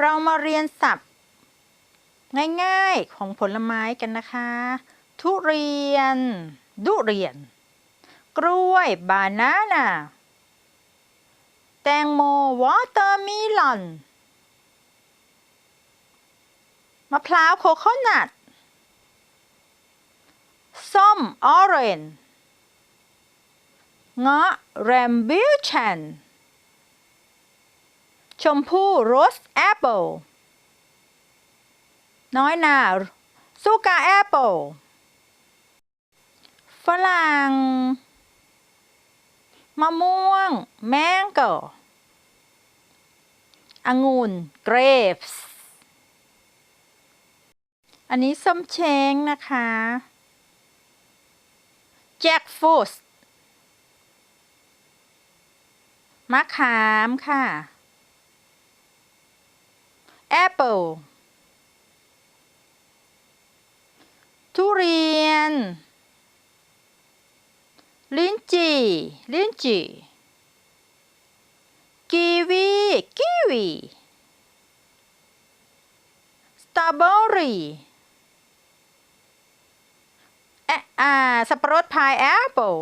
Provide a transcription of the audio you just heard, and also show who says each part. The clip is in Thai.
Speaker 1: เรามาเรียนศัพท์ ง่ายๆของผลไม้กันนะคะ ทุเรียน ดุเรียน กล้วย บานาน่า แตงโม วอเตอร์มิลอน มะพร้าว โคโคนัท ส้ม ออเรนเงาะแรมบิลชัน ชมพู่โรสแอปเปิลน้อยนาซูกาแอปเปิลฝรั่งมะม่วง แมงโกองุ่น grapes อันนี้ส้มเช้งนะคะแจ็คฟรุตมะขามค่ะ แอปเปิลทุเรียน ลิ้นจี่ ลิ้นจี่ กีวี กีวีสตรอเบอรี่แอะอ่าสับปะรดพายแอปเปิล